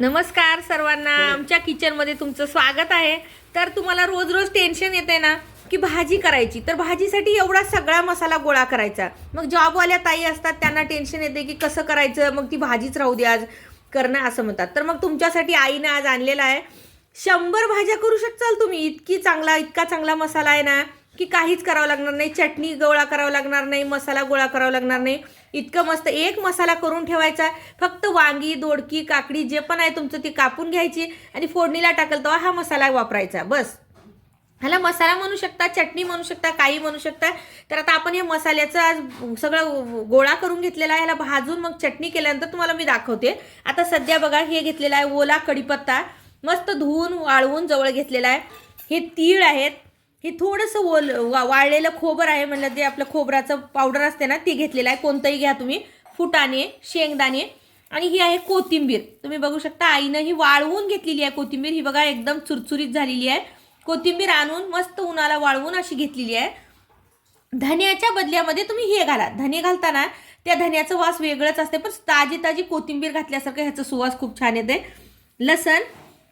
नमस्कार सर्वांना. आमच्या किचनमध्ये तुमचं स्वागत आहे. तर तुम्हाला रोज रोज टेन्शन येते ना की भाजी करायची. तर भाजीसाठी एवढा सगळा मसाला गोळा करायचा. मग जॉबवाल्या ताई असतात त्यांना टेन्शन येते की कसं करायचं? मग ती भाजीच राहू दे आज. करणं असं म्हणतात. तर मग तुमच्यासाठी आईनं आज आणलेला आहे. शंभर भाज्या करू शकताल तुम्ही. इतकी चांगला इतका चांगला मसाला आहे ना की काहीच करावं लागणार नाही. चटणी गोळा करावं लागणार नाही मसाला गोळा करावा लागणार नाही. इतकं मस्त एक मसाला करून ठेवायचा. फक्त वांगी दोडकी काकडी जे पण आहे तुमचं ती कापून घ्यायची आणि फोडणीला टाकल तेव्हा हा मसाला वापरायचा. बस. ह्याला मसाला म्हणू शकता चटणी म्हणू शकता काही म्हणू शकता. तर आता आपण हे मसाल्याचं आज सगळं गोळा करून घेतलेला आहे. ह्याला भाजून मग चटणी केल्यानंतर तुम्हाला मी दाखवते. आता सध्या बघा हे घेतलेलं आहे ओला कढीपत्ता. मस्त धुवून वाळवून जवळ घेतलेला आहे. हे तीळ आहेत. हे थोडंसं ओल वा वाळलेलं खोबर आहे म्हणलं जे आपलं खोबराचं पावडर असते ना ते घेतलेलं आहे. कोणतंही घ्या तुम्ही. फुटाणे शेंगदाणे. आणि ही आहे कोथिंबीर. तुम्ही बघू शकता आईनं ही वाळवून घेतलेली आहे कोथिंबीर. ही बघा एकदम चुरचुरीत झालेली आहे. कोथिंबीर आणून मस्त उन्हाला वाळवून अशी घेतलेली आहे. धन्याच्या बदल्यामध्ये तुम्ही हे घाला. धने घालताना त्या धन्याचं वास वेगळंच असते पण ताजी ताजी कोथिंबीर घातल्यासारखं ह्याचं सुवास खूप छान येते. लसण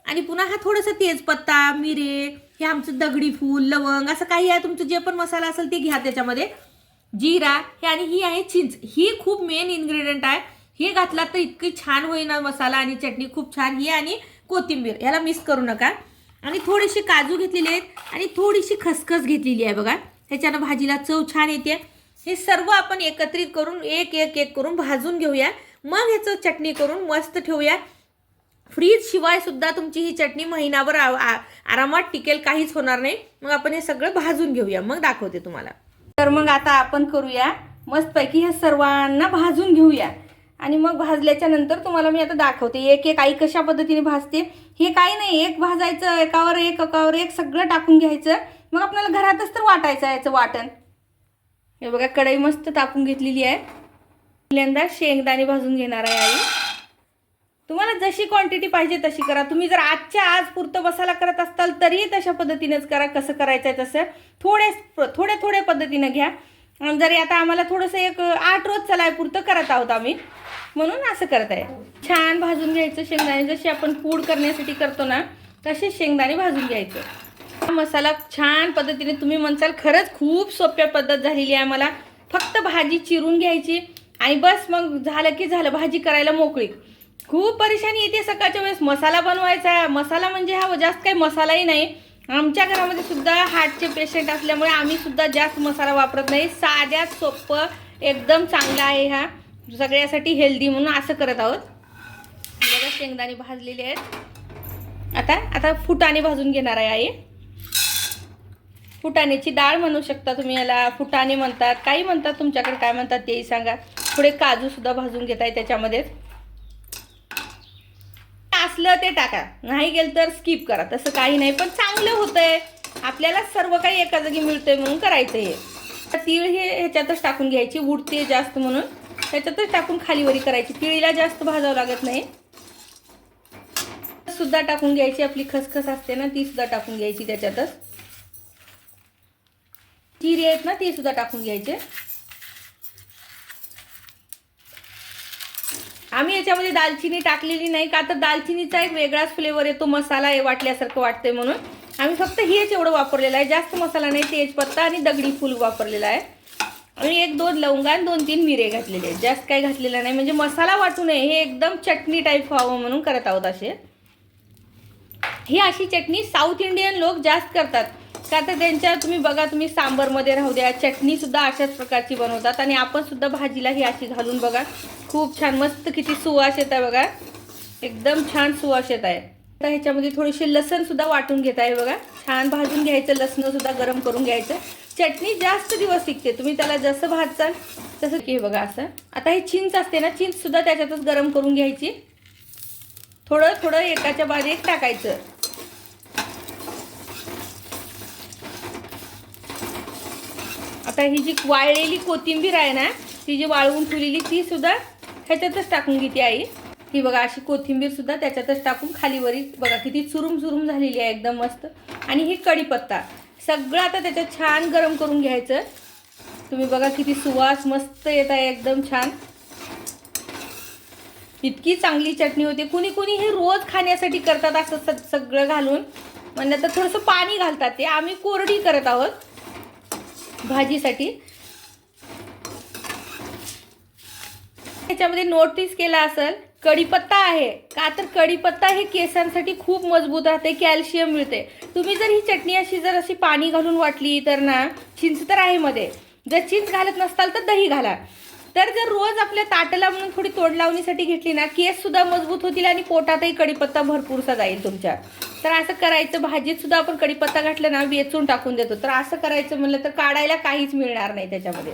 आणि पुन्हा हा थोडंसं तेजपत्ता मिरे हे आमचं दगडी फूल लवंग असं काही आहे. तुमचं जे पण मसाला असेल ते घ्या त्याच्यामध्ये. जिरा हे आणि ही आहे चिंच. ही खूप मेन इन्ग्रेडियंट आहे. हे घातला तर इतकी छान होईल ना मसाला आणि चटणी खूप छान. ही आणि कोथिंबीर. याला मिक्स करू नका. आणि थोडेसे काजू घेतलेले आहेत आणि थोडीशी खसखस घेतलेली आहे बघा. ह्याच्यानं भाजीला चव छान येते. हे सर्व आपण एकत्रित करून एक एक एक करून भाजून घेऊया. मग ह्याचं चटणी करून मस्त ठेवूया. फ्रीज शिवाय सुद्धा तुमची ही चटणी महिनाभर आ- आरामात टिकेल काहीच होणार नाही. मग आपण हे सगळं भाजून घेऊया. मग दाखवते तुम्हाला. तर मग आता आपण करूया. मस्तपैकी हे सर्वांना भाजून घेऊया. आणि मग भाजल्याच्या नंतर तुम्हाला मी आता दाखवते. एक एक आई कशा पद्धतीने भाजते. हे काही नाही. एक भाजायचं एकावर एक एकावर एक सगळं टाकून घ्यायचं. मग आपल्याला घरातच तर वाटायचं याचं वाटण. हे बघा कढई मस्त तापून घेतलेली आहे. पहिल्यांदा शेंगदाणे भाजून घेणार आहे आई. तुम्हाला जशी क्वांटिटी पाहिजे तशी करा. तुम्ही जर आजच्या आज पुरतं मसाला करत असाल तरीही तशा पद्धतीनेच करा. कसं करायचं आहे तसं. थोडे थोड्या थोड्या पद्धतीनं घ्या. जरी आता आम्हाला थोडंसं एक आठ रोज चलाय पुरतं करत आहोत आम्ही. म्हणून असं करत आहे. छान भाजून घ्यायचं शेंगदाणे. जशी आपण पूड करण्यासाठी करतो ना तसे शेंगदाणे भाजून घ्यायचं. हा मसाला छान पद्धतीने तुम्ही म्हणसाल खरंच खूप सोप्या पद्धत झालेली आहे मला फक्त भाजी चिरून घ्यायची. आणि बस मग झालं की झालं भाजी करायला मोकळी. खूप परेशानी येते सकाळच्या वेळेस. मसाला बनवायचा. मसाला म्हणजे हा जास्त काही मसालाही नाही. आमच्या घरामध्ये सुद्धा हार्टचे पेशंट असल्यामुळे आम्ही सुद्धा जास्त मसाला वापरत नाही. साध्या सोपं एकदम चांगला आहे हा. सगळ्यासाठी हेल्दी म्हणून असं करत आहोत. बघा शेंगदाणे भाजलेले आहेत. आता आता फुटाणे भाजून घेणार आहे आई. फुटाण्याची डाळ म्हणू शकता तुम्ही याला. फुटाणे म्हणतात. काही म्हणतात तुमच्याकडे काय म्हणतात तेही सांगा. थोडे काजूसुद्धा भाजून घेत आहे त्याच्यामध्येच असलं ते टाका. नाही गेलं तर स्किप करा. तसं काही नाही पण चांगलं होतंय. आपल्याला सर्व काही एका जागी मिळतंय म्हणून करायचं हे. तीळ हे ह्याच्यातच टाकून घ्यायची उडते जास्त म्हणून. त्याच्यातच टाकून खालीवरी करायची. तिळीला जास्त भाजावं लागत नाही. सुद्धा टाकून घ्यायची. आपली खसखस असते ना ती सुद्धा टाकून घ्यायची त्याच्यातच. जिरे आहेत ना ते सुद्धा टाकून घ्यायचे. आम्ही याच्यामध्ये दालचिनी टाकलेली नाही का? तर दालचिनीचा एक वेगळाच फ्लेवर येतो. मसाला हे वाटल्यासारखं वाटतंय म्हणून. आम्ही फक्त हेच एवढं वापरलेलं आहे. जास्त मसाला नाही तेजपत्ता आणि दगडी फूल वापरलेला आहे. आणि एक दोन लवंगा आणि दोन तीन मिरे घातलेले आहेत. जास्त काही घातलेलं नाही. म्हणजे मसाला वाटू नये. हे एकदम चटणी टाईप व्हावं म्हणून करत आहोत असे. ही अशी चटणी साऊथ इंडियन लोक जास्त करतात. का तर त्यांच्या तुम्ही बघा तुम्ही सांबरमध्ये राहू द्या चटणीसुद्धा अशाच प्रकारची बनवतात आणि आपण सुद्धा भाजीला ही अशी घालून बघा. खूप छान मस्त किती सुवास येत आहे बघा. एकदम छान सुवास येत आहे. आता ह्याच्यामध्ये थोडीशी लसणसुद्धा वाटून घेत आहे बघा. छान भाजून घ्यायचं लसण सुद्धा गरम करून घ्यायचं. चटणी जास्त दिवस टिकते तुम्ही त्याला जसं भाजचाल तसं की हे बघा असं. आता हे चिंच असते ना चिंचसुद्धा त्याच्यातच गरम करून घ्यायची. थोडं थोडं एकाच्या बाद एक टाकायचं. आता ही जी वाळलेली कोथिंबीर आहे ना ती जी वाळवून ठेवलेली ती सुद्धा ह्याच्यातच टाकून घेते आई. ही बघा अशी कोथिंबीर सुद्धा त्याच्यातच टाकून खालीवरी बघा किती चुरुम चुरुम झालेली आहे एकदम मस्त. आणि ही कढीपत्ता. सगळं आता त्याच्यात छान गरम करून घ्यायचं. तुम्ही बघा किती सुवास मस्त येत आहे एकदम छान. इतकी चांगली चटणी होते. कुणी कुणी हे रोज खाण्यासाठी करतात असं स- सगळं घालून. म्हणलं तर थोडंसं पाणी घालतात ते. आम्ही कोरडी करत आहोत. भाजीसाठी. याच्यामध्ये नोटीस केला असेल कढीपत्ता आहे. का तर कढीपत्ता हे केसांसाठी खूप मजबूत राहते कॅल्शियम मिळते. तुम्ही जर ही चटणी अशी जर अशी पाणी घालून वाटली तर ना चिंच तर आहे मध्ये. जर चिंच घालत नसताल तर दही घाला. तर जर रोज आपल्या ताटला म्हणून थोडी तोड लावणीसाठी घेतली ना केस सुद्धा मजबूत होतील आणि पोटातही कडीपत्ता भरपूरसा जाईल तुमच्या. तर असं करायचं भाजीत सुद्धा आपण कढीपत्ता घातलं ना वेचून टाकून देतो. तर असं करायचं म्हणलं तर काढायला काहीच मिळणार नाही त्याच्यामध्ये.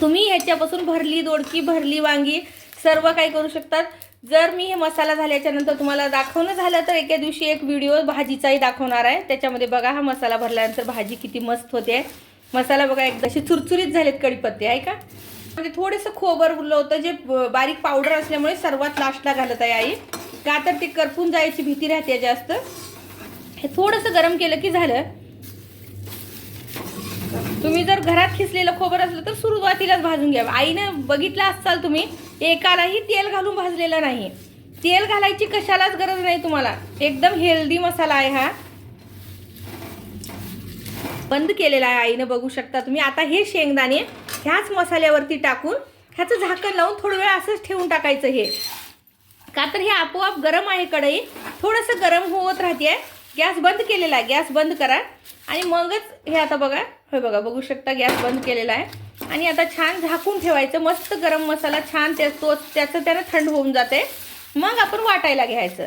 तुम्ही ह्याच्यापासून भरली दोडकी भरली वांगी सर्व काही करू शकतात. जर मी हे मसाला झाल्याच्यानंतर तुम्हाला दाखवणं झालं तर एके दिवशी एक व्हिडिओ भाजीचाही दाखवणार आहे. त्याच्यामध्ये बघा हा मसाला भरल्यानंतर भाजी किती मस्त होते. मसाला बघा एकदा अशी चुरचुरीत झालेत कढीपत्ते आहे का? म्हणजे थोडंसं खोबर उरलं होतं जे बारीक पावडर असल्यामुळे सर्वात लास्टला घालत आहे आई. का तर ते करपून जायची भीती राहते जास्त. हे थोडंसं गरम केलं की झालं. तुम्ही जर घरात खिसलेलं खोबर असलं तर सुरुवातीलाच भाजून घ्या. आईनं बघितलं असाल तुम्ही एकालाही तेल घालून भाजलेलं नाही. तेल घालायची कशालाच गरज नाही तुम्हाला. एकदम हेल्दी मसाला आहे हा. बंद केलेला आहे आईनं बघू शकता तुम्ही. आता हे शेंगदाणे ह्याच मसाल्यावरती टाकून ह्याचं झाकण लावून थोडं वेळ असंच ठेवून टाकायचं हे. का तर हे आपोआप गरम आहे कढई. थोडंसं गरम होत राहते गॅस बंद केलेला आहे. गॅस बंद करा. आणि मगच हे आता बघा. हे बघा बघू शकता गॅस बंद केलेला आहे. आणि आता छान झाकून ठेवायचं. मस्त गरम मसाला छान त्या तो त्याचं त्यानं थंड होऊन जाते. मग आपण वाटायला घ्यायचं.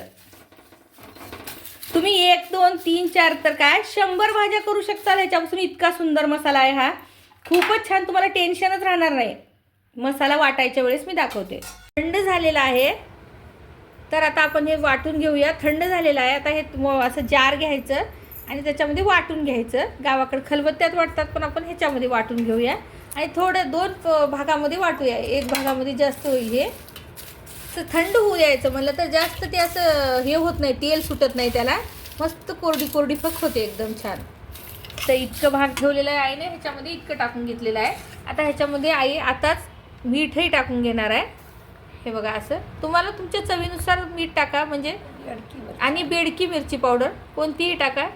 तुम्ही एक दोन तीन चार तर काय? शंभर भाज्या करू शकता ह्याच्यापासून इतका सुंदर मसाला आहे हा. खूपच छान तुम्हाला टेन्शनच राहणार नाही. मसाला वाटायच्या वेळेस मी दाखवते. थंड झालेला आहे. तर आता आपण हे वाटून घेऊया. थंड झालेलं आहे. आता हे असं जार घ्यायचं आणि त्याच्यामध्ये वाटून घ्यायचं. गावाकडे खलबत्त्यात वाटतात पण आपण ह्याच्यामध्ये वाटून घेऊया. आणि थोडं दोन भागामध्ये वाटूया. एक भागामध्ये जास्त होईल हे. असं थंड होऊ द्यायचं म्हणलं तर जास्त ते असं हे होत नाही तेल सुटत नाही त्याला. मस्त कोरडी कोरडी फक होते एकदम छान. तर इतकं भाग ठेवलेलं आहे आईने ह्याच्यामध्ये इतकं टाकून घेतलेलं आहे. आता ह्याच्यामध्ये आई आताच मीठही टाकून घेणार आहे. हे बघा असं. तुम्हाला तुमच्या चवीनुसार मीठ टाका म्हणजे आणि बेडकी मिरची पावडर कोणतीही टाका.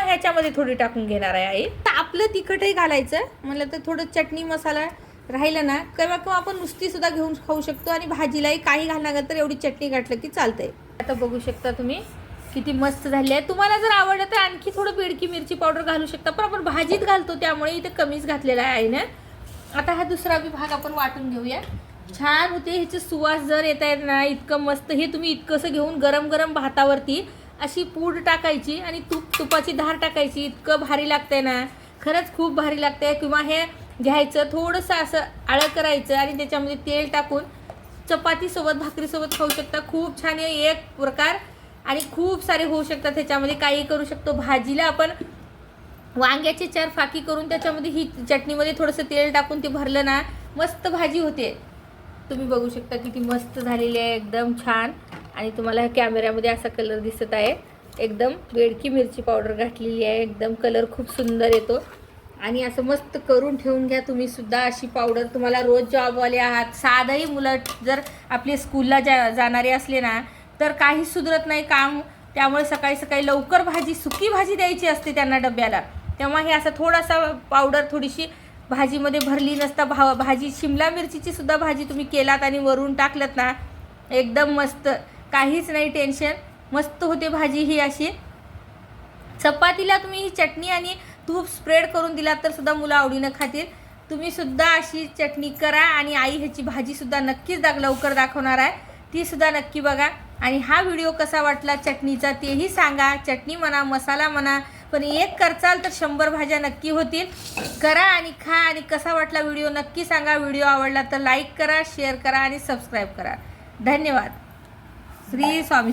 ह्याच्यामध्ये थोडी टाकून घेणार आहे आई. तर आपलं तिखटही घालायचं. म्हणलं तर थोडं चटणी मसाला राहिलं ना किंवा किंवा आपण नुसती सुद्धा घेऊन खाऊ शकतो आणि भाजीलाही काही घालणार तर एवढी चटणी घातलं की चालतंय. आता बघू शकता तुम्ही किती मस्त झाली आहे. तुम्हाला जर आवडलं तर आणखी थोडं बेडकी मिरची पावडर घालू शकता पण आपण भाजीत घालतो त्यामुळे इथे कमीच घातलेला आहे ना आता हा दुसरा विभाग आपण वाटून घेऊया. छान होते ह्याचे सुवास जर येत आहेत ना इतकं मस्त हे तुम्ही इतकंसं घेऊन गरम गरम भातावरती अशी पूड टाकायची आणि तूप तुपाची धार टाकायची इतकं भारी लागतंय ना. खरंच खूप भारी लागतंय. किंवा हे घ्यायचं थोडंसं असं आळं करायचं आणि त्याच्यामध्ये तेल टाकून चपातीसोबत भाकरीसोबत खाऊ शकता. खूप छान आहे एक प्रकार. आणि खूप सारे होऊ शकतात त्याच्यामध्ये काही करू शकतो. भाजीला आपण वांग्याचे चार फाकी करून त्याच्यामध्ये ही चटणीमध्ये थोडंसं तेल टाकून ते भरलं ना मस्त भाजी होते. तुम्ही बघू शकता किती मस्त झालेली आहे. एकदम छान. आणि तुम्हाला कॅमेऱ्यामध्ये असा कलर दिसत आहे. एकदम बेडकी मिरची पावडर घातलेली आहे. एकदम कलर खूप सुंदर येतो. आणि असं मस्त करून ठेवून घ्या तुम्ही सुद्धा अशी पावडर. तुम्हाला रोज जॉबवाले आहात साधंही मुलं जर आपले स्कूलला जा जाणारे असले ना तर काहीच सुधरत नाही काम. त्यामुळे सकाळी सकाळी लवकर भाजी सुकी भाजी द्यायची असते त्यांना डब्याला. तेव्हा हे असं थोडासा पावडर थोडीशी भाजीमध्ये भरली नसता भा भाजी शिमला मिरचीची सुद्धा भाजी तुम्ही केलात आणि वरून टाकलात ना एकदम मस्त. काहीच नाही टेन्शन मस्त होते भाजी ही अशी. चपातीला तुम्ही ही चटणी आणि तूप स्प्रेड करून दिलात तर सुद्धा मुलं आवडीनं खातील. तुम्ही सुद्धा अशी चटणी करा आणि आई ह्याची भाजी सुद्धा नक्कीच दाग लवकर दाखवणार आहे. ती सुद्धा नक्की बघा. आणि हा व्हिडिओ कसा वाटला चटणीचा तेही सांगा. चटणी म्हणा मसाला म्हणा पण एक करचाल तर शंभर भाज्या नक्की होतील. करा आणि खा आणि कसा वाटला व्हिडिओ नक्की सांगा. व्हिडिओ आवडला तर लाईक करा शेअर करा आणि सबस्क्राईब करा. धन्यवाद. श्री स्वामी